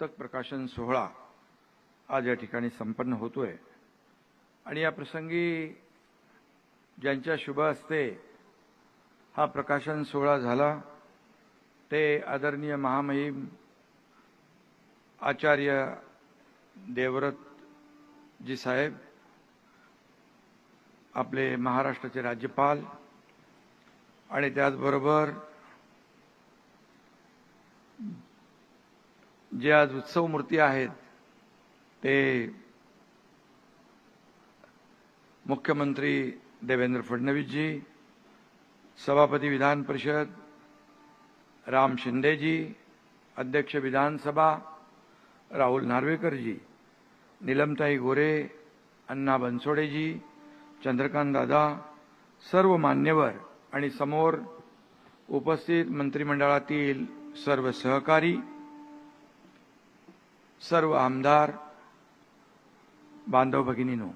पुस्तक प्रकाशन सोहळा आज या ठिकाणी संपन्न होतोय. आणि या प्रसंगी ज्यांच्या शुभ हस्ते हा प्रकाशन सोहळा झाला ते आदरणीय महामहिम आचार्य देवरत जी साहेब आपले महाराष्ट्राचे राज्यपाल आणि त्याचबरोबर जे आज उत्सव मूर्ती आहेत ते मुख्यमंत्री देवेंद्र फडणवीसजी सभापती विधान परिषद राम शिंदेजी अध्यक्ष विधानसभा राहुल नार्वेकरजी निलमताई गोरे अण्णा बनसोडेजी चंद्रकांत दादा सर्व मान्यवर आणि समोर उपस्थित मंत्रिमंडळातील सर्व सहकारी सर्व आमदार बांधव भगिनीनो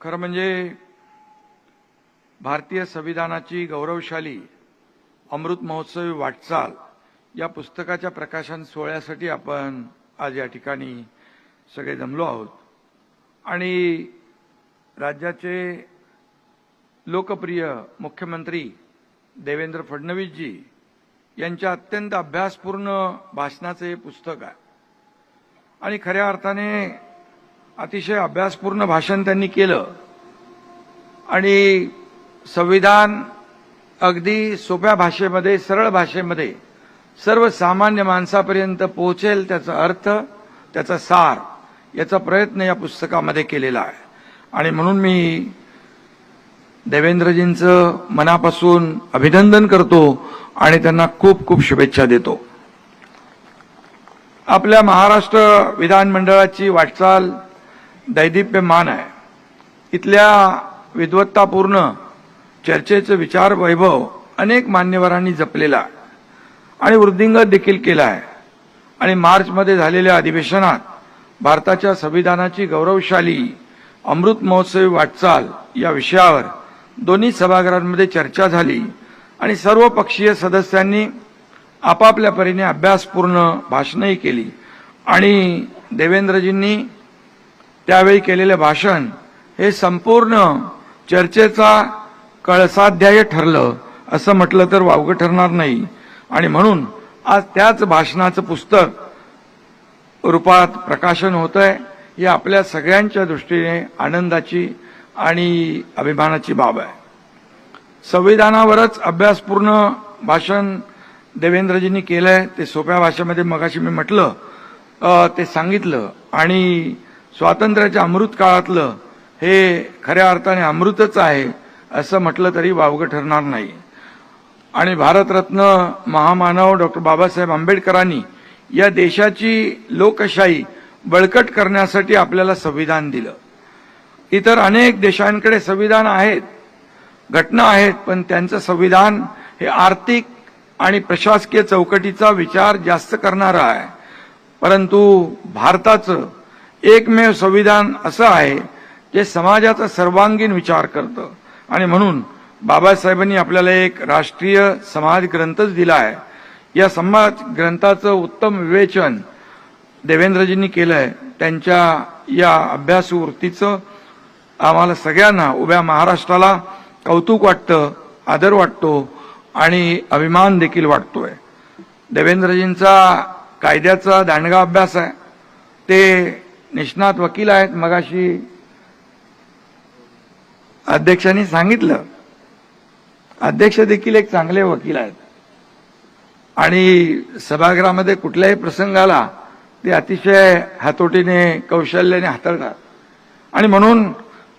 खरं म्हणजे भारतीय संविधानाची गौरवशाली अमृत महोत्सवी वाटचाल या पुस्तकाच्या प्रकाशन सोहळ्यासाठी आपण आज या ठिकाणी सगळे जमलो आहोत. आणि राज्याचे लोकप्रिय मुख्यमंत्री देवेंद्र फडणवीसजी यांच्या अत्यंत अभ्यासपूर्ण भाषणाचं हे पुस्तक आहे. आणि खऱ्या अर्थाने अतिशय अभ्यासपूर्ण भाषण त्यांनी केलं. आणि संविधान अगदी सोप्या भाषेमध्ये सरळ भाषेमध्ये सर्वसामान्य माणसापर्यंत पोहोचेल त्याचा अर्थ त्याचा सार याचा प्रयत्न या पुस्तकामध्ये केलेला आहे. आणि म्हणून मी देवेंद्रजींचं मनापासून अभिनंदन करतो आणि त्यांना खूप खूप शुभेच्छा देतो. आपल्या महाराष्ट्र विधानमंडळाची वाटचाल दैदिप्यमान आहे. इथल्या विद्वत्तापूर्ण चर्चेचं विचार वैभव अनेक मान्यवरांनी जपलेला आणि वृद्धिंगत देखील केला आहे. आणि मार्चमध्ये झालेल्या अधिवेशनात भारताच्या संविधानाची गौरवशाली अमृत महोत्सवी वाटचाल या विषयावर दोन्ही सभागृहांमध्ये चर्चा झाली आणि सर्व पक्षीय सदस्यांनी आपापल्या परीने अभ्यासपूर्ण भाषणही केली. आणि देवेंद्रजींनी त्यावेळी केलेले भाषण हे संपूर्ण चर्चेचा कळसाध्याय ठरलं असं म्हटलं तर वावगं ठरणार नाही. आणि म्हणून आज त्याच भाषणाचं पुस्तक रूपात प्रकाशन होत आहे ही आपल्या सगळ्यांच्या दृष्टीने आनंदाची आणि अभिमानाची बाब आहे. संविधानावरच अभ्यासपूर्ण भाषण देवेंद्रजींनी केलं आहे ते सोप्या भाषेमध्ये मगाशी मी म्हटलं ते सांगितलं. आणि स्वातंत्र्याच्या अमृत काळातलं हे खऱ्या अर्थाने अमृतच आहे असं म्हटलं तरी वावगं ठरणार नाही. आणि भारतरत्न महामानव डॉक्टर बाबासाहेब आंबेडकरांनी या देशाची लोकशाही बळकट करण्यासाठी आपल्याला संविधान दिलं. इतर अनेक देशांकडे संविधान आहेत घटना आहेत पण त्यांचं संविधान हे आर्थिक आणि प्रशासकीय चौकटीचा विचार जास्त करणारं आहे. परंतु भारताचं एकमेव संविधान असं आहे जे समाजाचा सर्वांगीण विचार करतं. आणि म्हणून बाबासाहेबांनी आपल्याला एक राष्ट्रीय समाज ग्रंथच दिला आहे या समाज ग्रंथाचं उत्तम विवेचन देवेंद्रजींनी केलं आहे त्यांच्या या अभ्यासवृत्तीचं आम्हाला सगळ्यांना उभ्या महाराष्ट्राला कौतुक वाटतं आदर वाटतो आणि अभिमान देखील वाटतोय. देवेंद्रजींचा कायद्याचा दांडगा अभ्यास आहे. ते निष्णात वकील आहेत मगाशी अध्यक्षांनी सांगितलं. अध्यक्ष देखील एक चांगले वकील आहेत. आणि सभागृहामध्ये कुठल्याही प्रसंगाला ते अतिशय हातोटीने कौशल्याने हाताळतात. आणि म्हणून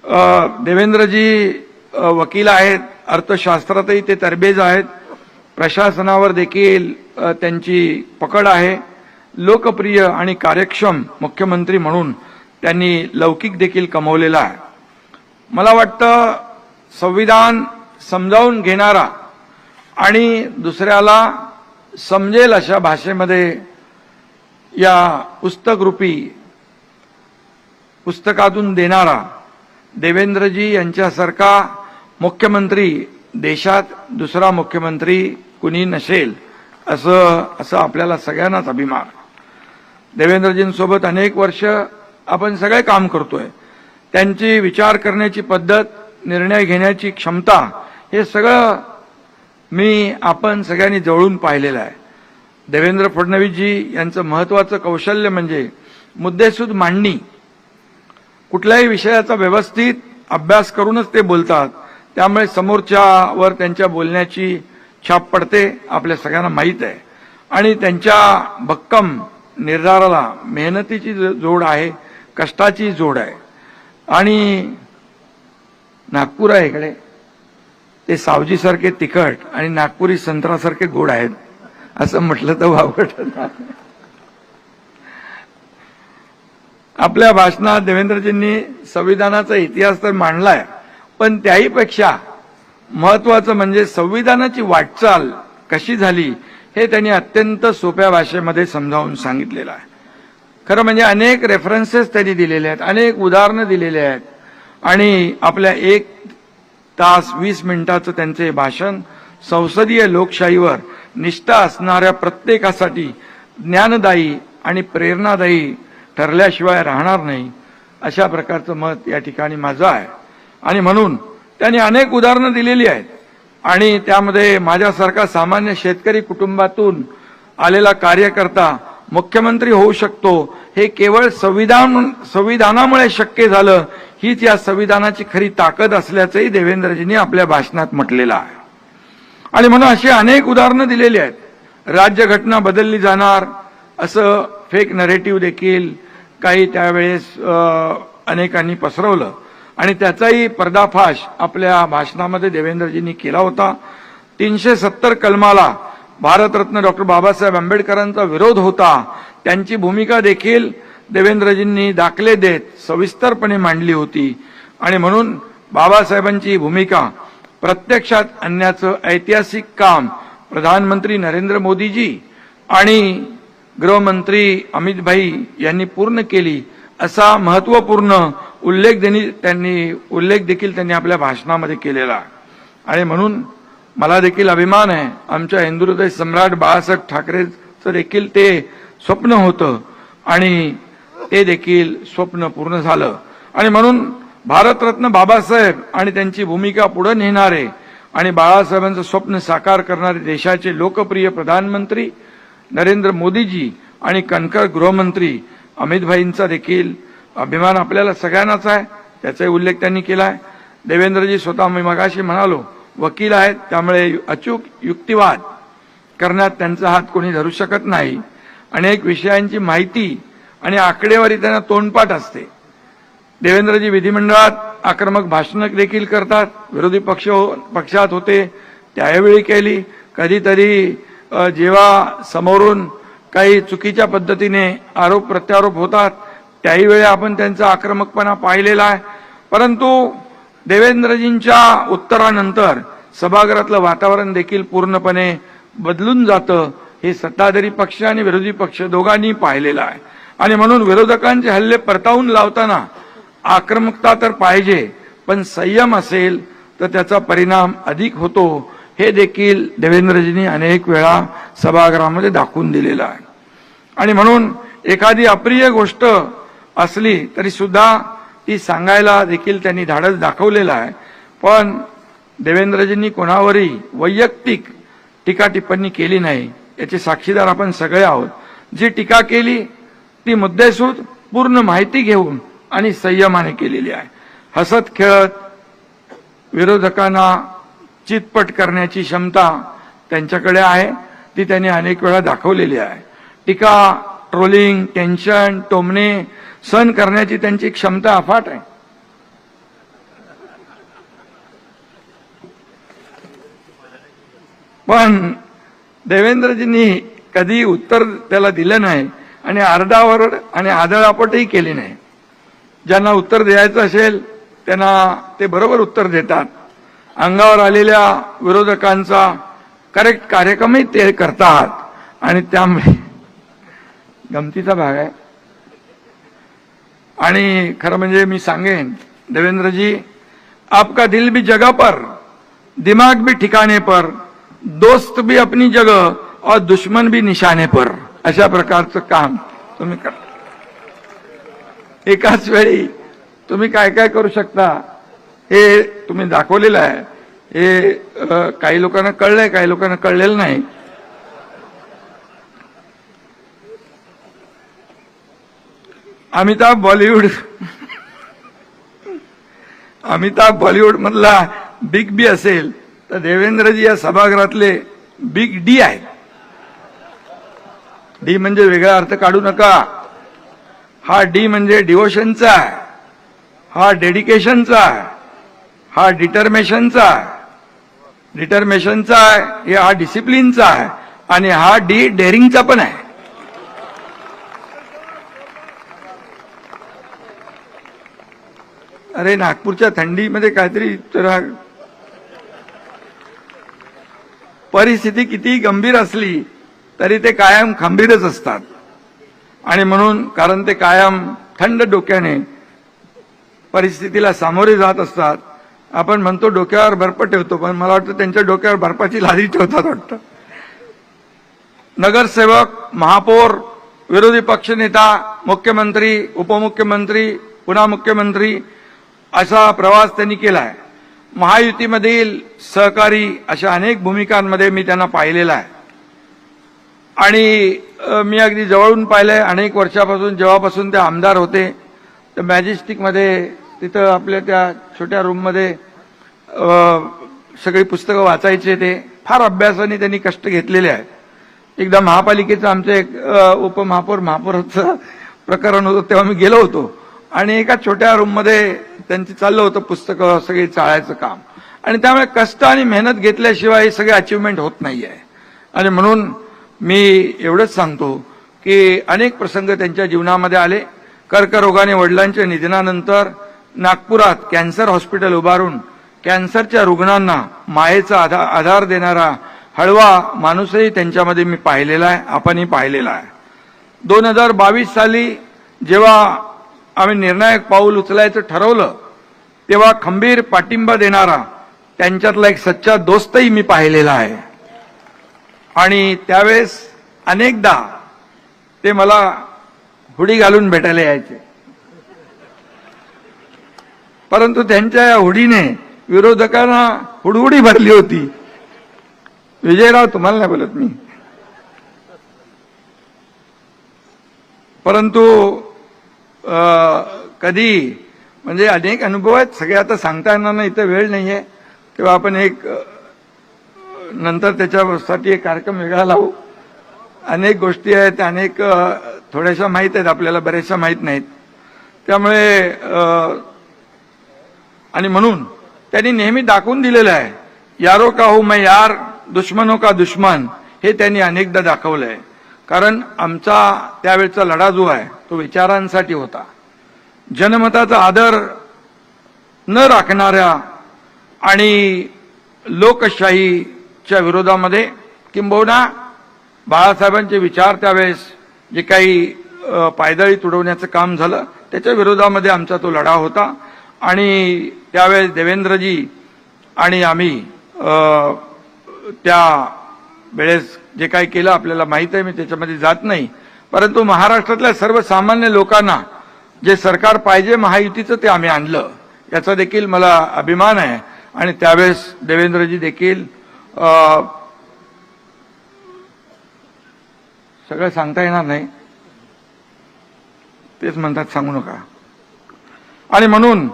देवेंद्रजी वकील आहेत अर्थशास्त्रातही ते तरबेज आहेत. प्रशासनावर देखील त्यांची पकड आहे. लोकप्रिय आणि कार्यक्षम मुख्यमंत्री म्हणून त्यांनी लौकिक देखील कमवलेला आहे. मला वाटतं संविधान समजावून घेणारा आणि दुसऱ्याला समजेल अशा भाषेमध्ये या पुस्तकरूपी पुस्तकातून देणारा देवेंद्रजी यांच्यासारखा मुख्यमंत्री देशात दुसरा मुख्यमंत्री कुणी नसेल असं असं आपल्याला सगळ्यांनाच अभिमान. देवेंद्रजींसोबत अनेक वर्ष आपण सगळे काम करतोय. त्यांची विचार करण्याची पद्धत निर्णय घेण्याची क्षमता हे सगळं मी आपण सगळ्यांनी जवळून पाहिलेलं आहे. देवेंद्र फडणवीसजी यांचं महत्वाचं कौशल्य म्हणजे मुद्देसूद मांडणी. कुठल्याही विषयाचा व्यवस्थित अभ्यास करूनच ते बोलतात. त्यामुळे समोरच्यावर त्यांच्या बोलण्याची छाप पडते आपल्या सगळ्यांना माहीत आहे. आणि त्यांच्या भक्कम निर्धाराला मेहनतीची जो- जोड आहे कष्टाची जोड आहे. आणि नागपूर आहे इकडे. ते सावजीसारखे तिखट आणि नागपुरी संत्रासारखे गोड आहेत असं म्हटलं तर वावगट आपल्या भाषणात देवेंद्रजींनी संविधानाचा इतिहास तर मांडलाय पण त्याहीपेक्षा महत्वाचं म्हणजे संविधानाची वाटचाल कशी झाली हे त्यांनी अत्यंत सोप्या भाषेमध्ये समजावून सांगितलेलं आहे. खरं म्हणजे अनेक रेफरन्सेस त्यांनी दिलेले आहेत अनेक उदाहरणं दिलेली आहेत आणि आपल्या एक तास वीस मिनिटाचं त्यांचे भाषण संसदीय लोकशाहीवर निष्ठा असणाऱ्या प्रत्येकासाठी ज्ञानदायी आणि प्रेरणादायी ठरल्याशिवाय राहणार नाही अशा प्रकारचं मत या ठिकाणी माझं आहे. आणि म्हणून त्यांनी अनेक उदाहरणं दिलेली आहेत. आणि त्यामध्ये माझ्यासारखा सामान्य शेतकरी कुटुंबातून आलेला कार्यकर्ता मुख्यमंत्री होऊ शकतो हे केवळ संविधान संविधानामुळे शक्य झालं हीच या संविधानाची खरी ताकद असल्याचंही देवेंद्रजींनी आपल्या भाषणात म्हटलेलं आहे. आणि म्हणून अशी अनेक उदाहरणं दिलेली आहेत. राज्यघटना बदलली जाणार असं फेक नरेटिव्ह देखील काही त्यावेळेस अनेकांनी पसरवलं. आणि त्याचाही पर्दाफाश आपल्या भाषणामध्ये देवेंद्रजींनी केला होता. तीनशे सत्तर कलमाला भारतरत्न डॉक्टर बाबासाहेब आंबेडकरांचा विरोध होता. त्यांची भूमिका देखील देवेंद्रजींनी दाखले देत सविस्तरपणे मांडली होती. आणि म्हणून बाबासाहेबांची भूमिका प्रत्यक्षात आणण्याचं ऐतिहासिक काम प्रधानमंत्री नरेंद्र मोदीजी आणि गृहमंत्री अमित भाई यांनी पूर्ण केली असा महत्त्वपूर्ण उल्लेख त्यांनी त्यांनी उल्लेख देखील त्यांनी आपल्या भाषणामध्ये केलेला. आणि म्हणून मला देखील अभिमान आहे. आमच्या हिंदुहृदय सम्राट बाळासाहेब ठाकरेचं देखील ते स्वप्न होतं. आणि ते देखील स्वप्न पूर्ण झालं. आणि म्हणून भारतरत्न बाबासाहेब आणि त्यांची भूमिका पुढे नेणारे आणि बाळासाहेबांचं स्वप्न साकार करणारे देशाचे लोकप्रिय प्रधानमंत्री नरेंद्र मोदीजी आणि कणकर गृहमंत्री अमितभाईंचा देखील अभिमान आपल्याला सगळ्यांनाच आहे. त्याचाही उल्लेख त्यांनी केला आहे देवेंद्रजी स्वतः मी मगाशी म्हणालो वकील आहेत त्यामुळे अचूक युक्तिवाद करण्यात त्यांचा हात कोणी धरू शकत नाही. अनेक विषयांची माहिती आणि आकडेवारी त्यांना तोंडपाठ असते. देवेंद्रजी विधिमंडळात आक्रमक भाषणं देखील करतात. विरोधी पक्ष हो- पक्षात होते. त्यावेळी केली. कधीतरी जेव्हा समोरून काही चुकीच्या पद्धतीने आरोप प्रत्यारोप होतात त्याही वेळी आपण त्यांचा आक्रमकपणा पाहिलेला आहे. परंतु देवेंद्रजींच्या उत्तरानंतर सभागृहातलं वातावरण देखील पूर्णपणे बदलून जातं हे सत्ताधारी पक्ष आणि विरोधी पक्ष दोघांनी पाहिलेलं आहे. आणि म्हणून विरोधकांचे हल्ले परतावून लावताना आक्रमकता तर पाहिजे पण संयम असेल तर त्याचा परिणाम अधिक होतो. हे देखील देवेंद्रजींनी अनेक वेळा सभागृहामध्ये दाखवून दिलेलं आहे. आणि म्हणून एखादी अप्रिय गोष्ट असली तरी सुद्धा ती सांगायला देखील त्यांनी धाडस दाखवलेलं आहे. पण देवेंद्रजींनी कोणावरही वैयक्तिक टीका टिप्पणी केली नाही. याचे साक्षीदार आपण सगळे आहोत. जी टीका केली ती मुद्देसूद पूर्ण माहिती घेऊन आणि संयमाने केलेली आहे. हसत खेळत विरोधकांना चितपट करण्याची क्षमता त्यांच्याकडे आहे. ती त्यांनी अनेक वेळा दाखवलेली आहे. टीका ट्रोलिंग टेन्शन टोमणे सहन करण्याची त्यांची क्षमता अफाट आहे. पण देवेंद्रजींनी कधी उत्तर त्याला दिलं नाही आणि आरडाओरड आणि आदळापटही केली नाही. ज्यांना उत्तर द्यायचं असेल त्यांना ते बरोबर उत्तर देतात. अंगावर आलेल्या विरोधकांचा करेक्ट कार्यक्रमही ते करतात. आणि त्यामुळे गमतीचा भाग आहे. आणि खरं म्हणजे मी सांगेन देवेंद्रजी आपका दिल भी जगह पर दिमाग भी ठिकाणे पर दोस्त भी अपनी जगह और दुश्मन भी निशाने पर. अशा प्रकारचं काम तुम्ही करता. एकाच वेळी तुम्ही काय काय करू शकता? हे तुम्ही दाखवलेलं आहे. हे काही लोकांना कळलंय काही लोकांना कळलेलं नाही. अमिताभ बॉलिवूड. अमिताभ बॉलिवूड मधला बिग बी असेल तर देवेंद्रजी या सभागृहातले बिग डी आहे डी म्हणजे वेगळा अर्थ काढू नका. हा डी म्हणजे डिवोशनचा आहे. हा डेडिकेशनचा आहे. हा डिटर्मेशनचा आहे. डिटर्मेशनचा आहे हे हा डिसिप्लिनचा आहे आणि हा डी डेअरिंगचा पण आहे. अरे नागपूरच्या थंडीमध्ये काहीतरी जरा परिस्थिती किती गंभीर असली तरी ते कायम खंबीरच असतात. आणि म्हणून कारण ते कायम थंड डोक्याने परिस्थितीला सामोरे जात असतात आपण म्हणतो डोक्यावर बर्फ ठेवतो पण मला वाटतं त्यांच्या डोक्यावर बर्फाची लादी ठेवतात वाटतं. नगरसेवक महापौर विरोधी पक्षनेता मुख्यमंत्री उपमुख्यमंत्री पुन्हा मुख्यमंत्री असा प्रवास त्यांनी केलाय. महायुतीमधील सहकारी अशा अनेक भूमिकांमध्ये मी त्यांना पाहिलेला आहे. आणि मी अगदी जवळून पाहिलंय अनेक वर्षापासून जेव्हापासून ते आमदार होते तर मॅजेस्टिकमध्ये तिथं आपल्या त्या छोट्या रूममध्ये सगळी पुस्तकं वाचायचे ते. फार अभ्यासाने त्यांनी कष्ट घेतलेले आहेत. एकदा महापालिकेचं आमचं एक उपमहापौर महापौराचं प्रकरण होतं तेव्हा मी गेलो होतो. आणि एका छोट्या रूममध्ये त्यांचं चाललं होतं पुस्तकं सगळी चाळायचं काम. आणि त्यामुळे कष्ट आणि मेहनत घेतल्याशिवाय हे सगळे अचिव्हमेंट होत नाही आहे आणि म्हणून मी एवढंच सांगतो की अनेक प्रसंग त्यांच्या जीवनामध्ये आले. कर्करोगाने वडिलांच्या निधनानंतर नागपुरात कॅन्सर हॉस्पिटल उभारून कॅन्सरच्या रुग्णांना मायेचा आधा- आधार देणारा हळवा माणूसही त्यांच्यामध्ये मी पाहिलेला आहे आपणही पाहिलेला आहे. दोन हजार बावीस साली जेव्हा आम्ही निर्णायक पाऊल उचलायचं ठरवलं तेव्हा खंबीर पाठिंबा देणारा त्यांच्यातला एक सच्चा दोस्तही मी पाहिलेला आहे. आणि त्यावेळेस अनेकदा ते मला हुडी घालून भेटायला यायचे. परंतु त्यांच्या या हुडीने विरोधकांना हुडहुडी भरली होती. विजयराव तुम्हाला नाही बोलत मी. परंतु कधी म्हणजे अनेक अनुभव आहेत सगळे आता सांगता येणार नाही इथं वेळ नाही आहे तेव्हा आपण एक नंतर त्याच्यासाठी एक कार्यक्रम वेगळा लावू. अनेक गोष्टी आहेत अनेक थोड्याशा माहीत आहेत आपल्याला बऱ्याचशा माहीत नाहीत. त्यामुळे आणि म्हणून त्यांनी नेहमी दाखवून दिलेलं आहे यारो का हो मैं यार दुश्मनो का दुश्मन हे त्यांनी अनेकदा दाखवलं आहे कारण आमचा त्यावेळचा लढा जो आहे तो विचारांसाठी होता. जनमताचा आदर न राखणाऱ्या आणि लोकशाहीच्या विरोधामध्ये किंबहुना बाळासाहेबांचे विचार त्यावेळेस जे काही पायदळी तुडवण्याचं काम झालं त्याच्या विरोधामध्ये आमचा तो लढा होता. आणि त्यावेळेस देवेंद्रजी आणि आम्ही त्या वेळेस जे काही केलं आपल्याला माहीत आहे मी त्याच्यामध्ये जात नाही. परंतु महाराष्ट्रातल्या सर्वसामान्य लोकांना जे सरकार पाहिजे महायुतीचं ते आम्ही आणलं. याचा देखील मला अभिमान आहे. आणि त्यावेळेस देवेंद्रजी देखील सगळं सांगता येणार नाही. तेच म्हणतात सांगू नका. आणि म्हणून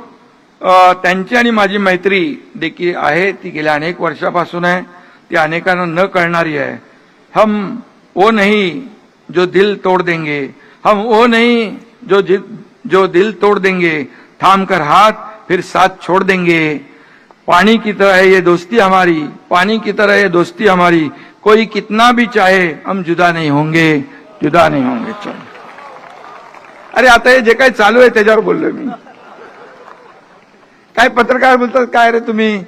त्यांची आणि माझी मैत्री देखील आहे. ती गेल्या अनेक वर्षापासून आहे. ती अनेकांना न कळणारी आहे. हम वो नहीं जो दिल तोड़ देंगे. हम वो नहीं जो जो दिल तोड़ देंगे. थाम कर हाथ फिर साथ छोड़ देंगे. पानी की तरह है ये दोस्ती हमारी. पानी की तरह ये दोस्ती हमारी. कोई कितना भी चाहे हम जुदा नहीं होंगे. जुदा नहीं होंगे. चल। अरे आता हे जे काही चालू आहे त्याच्यावर बोललो मी. काय पत्रकार बोलतात काय रे तुम्ही?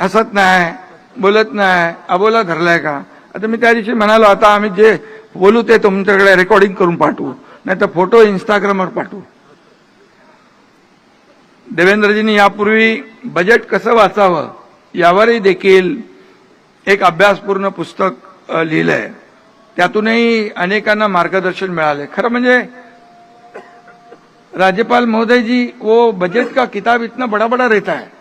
हसत नाही बोलत नाही. अबोला धरलाय का? आता मी त्या दिवशी म्हणालो आता आम्ही जे बोलू ते तुमच्याकडे रेकॉर्डिंग करून पाठवू. नाही तर फोटो इंस्टाग्रामवर पाठवू. देवेंद्रजींनी यापूर्वी बजेट कसं वाचावं यावरही देखील एक अभ्यासपूर्ण पुस्तक लिहिलंय. त्यातूनही अनेकांना मार्गदर्शन मिळाले खरं म्हणजे राज्यपाल महोदय जी, वो बजट का किताब इतना बड़ा बड़ा रहता है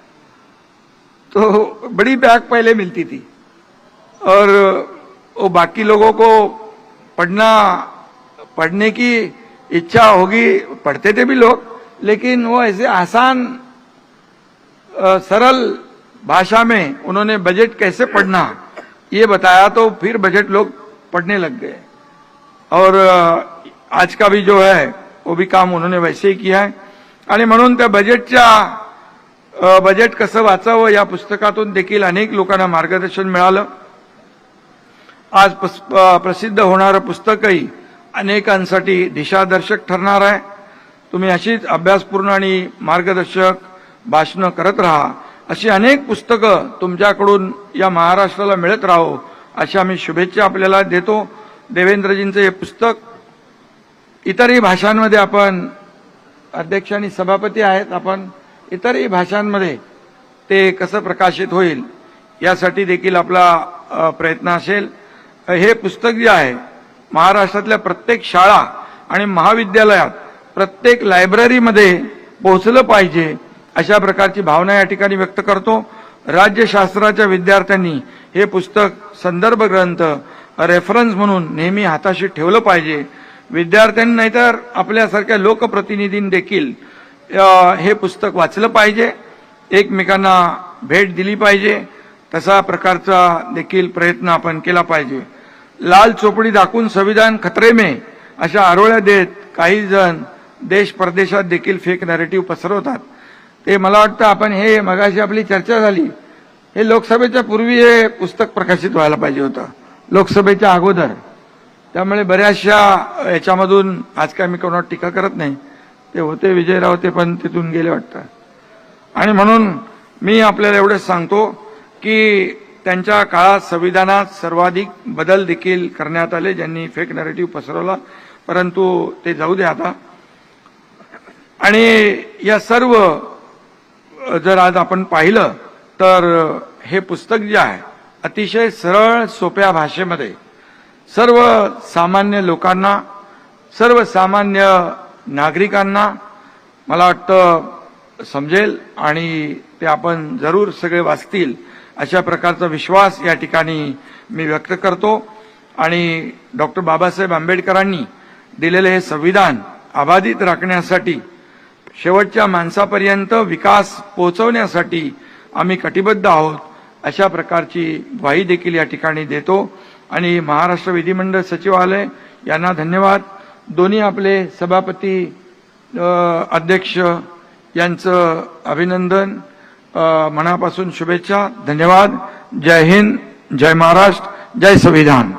तो बड़ी बैग पहले मिलती थी। और वो बाकी लोगों को पढ़ना, पढ़ने की इच्छा होगी, पढ़ते थे भी लोग, लेकिन वो ऐसे आसान सरल भाषा में उन्होंने बजट कैसे पढ़ना, ये बताया तो फिर बजट लोग पढ़ने लग गए। और आज का भी जो है वो भी काम उन्होंने वैसे ही किया है। आणि म्हणून त्या बजेटच्या बजेट कसं वाचावं या पुस्तकातून देखील अनेक लोकांना मार्गदर्शन मिळालं. आज प्रसिद्ध होणारं पुस्तकही अनेकांसाठी दिशादर्शक ठरणार आहे. तुम्ही अशीच अभ्यासपूर्ण आणि मार्गदर्शक भाषणं करत राहा. अशी अनेक पुस्तकं तुमच्याकडून या महाराष्ट्राला मिळत राहो अशा मी शुभेच्छा आपल्याला देतो. देवेंद्रजींचं हे पुस्तक इतरही भाषांमध्ये आपण अध्यक्ष आणि सभापती आहेत आपण इतरही भाषांमध्ये ते कसं प्रकाशित होईल यासाठी देखील आपला प्रयत्न असेल. हे पुस्तक जे आहे महाराष्ट्रातल्या प्रत्येक शाळा आणि महाविद्यालयात प्रत्येक लायब्ररीमध्ये पोहोचलं पाहिजे अशा प्रकारची भावना या ठिकाणी व्यक्त करतो. राज्यशास्त्राच्या विद्यार्थ्यांनी हे पुस्तक संदर्भ ग्रंथ रेफरन्स म्हणून नेहमी हाताशी ठेवलं पाहिजे. विद्यार्थ्यांनी नाहीतर आपल्यासारख्या लोकप्रतिनिधींनी देखील हे पुस्तक वाचलं पाहिजे एकमेकांना भेट दिली पाहिजे तसा प्रकारचा देखील प्रयत्न आपण केला पाहिजे. लाल चोपडी दाखवून संविधान खतरे में अशा आरोळ्या देत काही जण देश परदेशात देखील फेक नॅरेटिव्ह पसरवतात. ते मला वाटतं आपण हे मगाशी आपली चर्चा झाली. हे लोकसभेच्या पूर्वी हे पुस्तक प्रकाशित व्हायला पाहिजे होतं. लोकसभेच्या अगोदर. त्यामुळे बऱ्याचशा याच्यामधून आज काय मी कोणावर टीका करत नाही. ते होते विजय ते पण तिथून गेले वाटतं. आणि म्हणून मी आपल्याला एवढंच सांगतो की त्यांच्या काळात संविधानात सर्वाधिक बदल देखील करण्यात आले ज्यांनी फेक नरेटिव्ह पसरवला. परंतु ते जाऊ दे आता. आणि या सर्व जर आज आपण पाहिलं तर हे पुस्तक जे आहे अतिशय सरळ सोप्या भाषेमध्ये सर्व सामान्य लोकांना सर्वसामान्य नागरिकांना मला वाटतं समजेल आणि ते आपण जरूर सगळे वाचतील अशा प्रकारचा विश्वास या ठिकाणी मी व्यक्त करतो. आणि डॉक्टर बाबासाहेब आंबेडकरांनी दिलेले हे संविधान अबाधित राखण्यासाठी शेवटच्या माणसापर्यंत विकास पोहोचवण्यासाठी आम्ही कटिबद्ध आहोत अशा प्रकारची ग्वाही देखील या ठिकाणी देतो. आणि महाराष्ट्र विधिमंडळ सचिवालय यांना धन्यवाद. दोन्ही आपले सभापती अध्यक्ष यांचं अभिनंदन मनापासून शुभेच्छा. धन्यवाद. जय हिंद. जय महाराष्ट्र. जय संविधान.